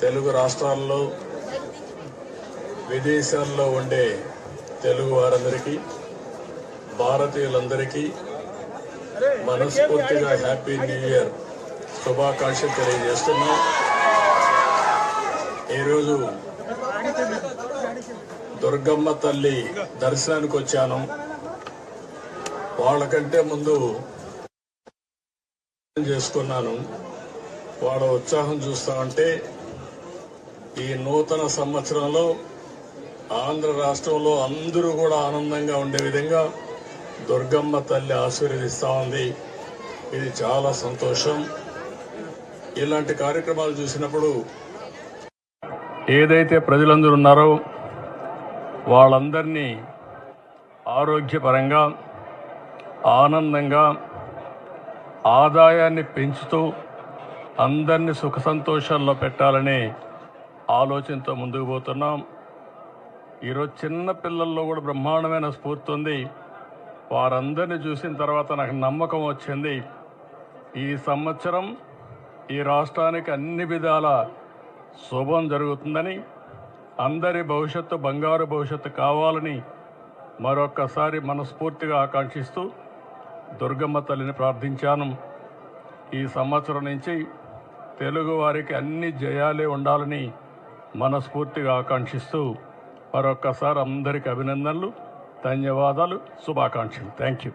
తెలుగు రాష్ట్రాల్లో విదేశాల్లో ఉండే తెలుగు వారందరికీ భారతీయులందరికీ మనస్ఫూర్తిగా హ్యాపీ న్యూ ఇయర్ శుభాకాంక్షలు తెలియజేస్తున్నాం. ఈరోజు దుర్గమ్మ తల్లి దర్శనానికి వచ్చాను. వాళ్ళకంటే ముందు చేసుకున్నాను. వాళ్ళ ఉత్సాహం చూస్తా ఉంటే ఈ నూతన సంవత్సరంలో ఆంధ్ర రాష్ట్రంలో అందరూ కూడా ఆనందంగా ఉండే విధంగా దుర్గమ్మ తల్లి ఆశీర్వదిస్తూ ఉంది. ఇది చాలా సంతోషం. ఇలాంటి కార్యక్రమాలు చూసినప్పుడు ఏదైతే ప్రజలందరూ ఉన్నారో వాళ్ళందరినీ ఆరోగ్యపరంగా ఆనందంగా ఆదాయాన్ని పెంచుతూ అందరినీ సుఖ సంతోషాల్లో పెట్టాలనే ఆలోచనతో ముందుకు పోతున్నాం. ఈరోజు చిన్న పిల్లల్లో కూడా బ్రహ్మాండమైన స్ఫూర్తి ఉంది. వారందరినీ చూసిన తర్వాత నాకు నమ్మకం వచ్చింది. ఈ సంవత్సరం ఈ రాష్ట్రానికి అన్ని విధాల శుభం జరుగుతుందని అందరి భవిష్యత్తు బంగారు భవిష్యత్తు కావాలని మరొక్కసారి మనస్ఫూర్తిగా ఆకాంక్షిస్తూ దుర్గమ్మ తల్లిని ప్రార్థించాను. ఈ సంవత్సరం నుంచి తెలుగువారికి అన్ని జయాలే ఉండాలని మనస్ఫూర్తిగా ఆకాంక్షిస్తూ మరొక్కసారి అందరికి అభినందనలు ధన్యవాదాలు శుభాకాంక్షలు. Thank you